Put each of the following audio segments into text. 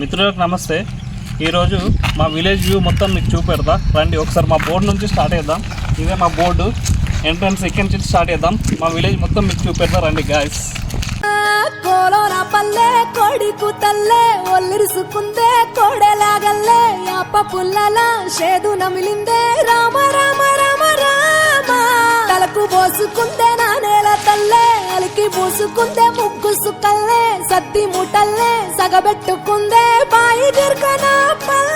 మిత్రులకు నమస్తే. ఈరోజు మా విలేజ్ వ్యూ మొత్తం మీకు చూపెడతా. రండి ఒకసారి మా బోర్డు నుంచి స్టార్ట్ చేద్దాం. ఇదే మా బోర్డు. ఎంట్రన్స్ ఇక్కడి నుంచి స్టార్ట్ చేద్దాం. మా విలేజ్ మొత్తం మీకు చూపెడతా. రండి గాయస్ కోలోన పల్లె కోడి కూతల్లే ఒల్లిరుసుకుందే కోడెలాగల్లే యాప పుల్లల షేదు నమిలిందే. రామ రామ రామ రామ. తలకు పోసుకుందే నా నేల తల్లే అలికి పూసుకుందే ముగ్గు సుక్కల్లే సద్ది ముటల్లే సగబెట్టుకుందే బాయి గిర్కన పల్లె.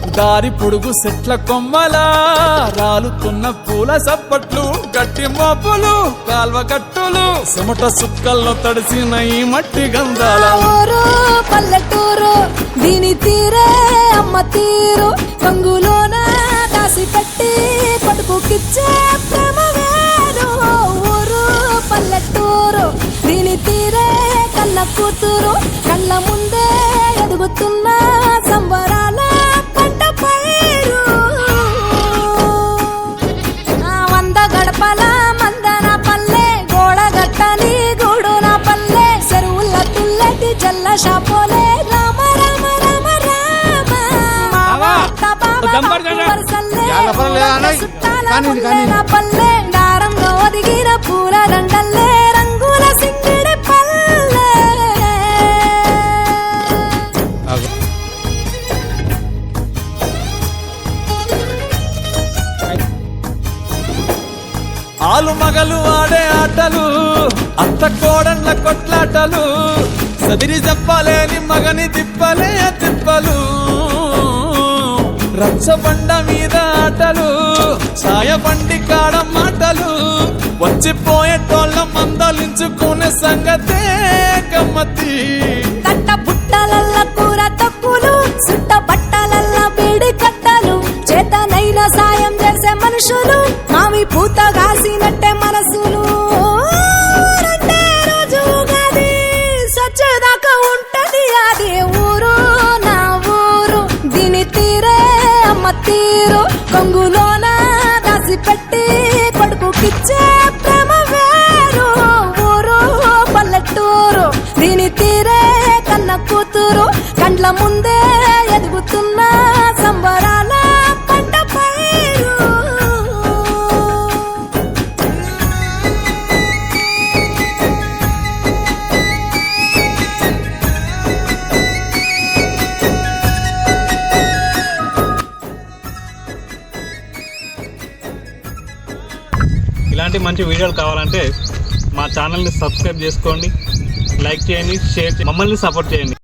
దారి పొడుగు సెట్ల కొమ్మలా రాలుతున్న పూల సప్పట్లు గట్టి మోపులు కాల్వ గట్టులు చెమట సుక్కల్లో తడిసిన ఈ మట్టి గంధాల. పల్లెటూరు దీని తీరే అమ్మ తీరు. రంగులోన దాసి పెట్టి కొడుకుకిచ్చే ప్రేమ వేరు. ఊరు పల్లెటూరు దీని తీరే కళ్ళ కూతురు. కళ్ళ ముందే ఎదుగుతున్నా మందన పల్లె గోడ గట్టని గూడున పల్లె చెరువుల తుల్లటి జల్ల షాపోలే రామ రామ రామ రామ బావా, ఓ దంపర్ జన. యాగపరం లేదా అన్నయ్? కానీండి, కానీండి. పల్లె దారంలో ఒదిగిన పూల దండల్లే ఆలు మగలు ఆడే ఆటలు అత్త కోడళ్ళ కొట్లాటలు సదిరి చెప్పలేని మగని తిప్పలే తిప్పలు. రచ్చబండ మీద ఆటలు సాయబండి కాడ మాటలు వచ్చిపోయేటోళ్ళ మందలించుకునే సంగతే గమ్మతి కట్ట బుట్టలల్ల పెట్టి కొడుకుకిచ్చే ప్రేమ వేరు. ఊరు పల్లెటూరు దీని తీరే కన్న కూతురు. కండ్ల ముందే ఇలాంటి మంచి వీడియోలు కావాలంటే మా ఛానల్ని సబ్స్క్రైబ్ చేసుకోండి లైక్ చేయండి షేర్ చేయండి మమ్మల్ని సపోర్ట్ చేయండి.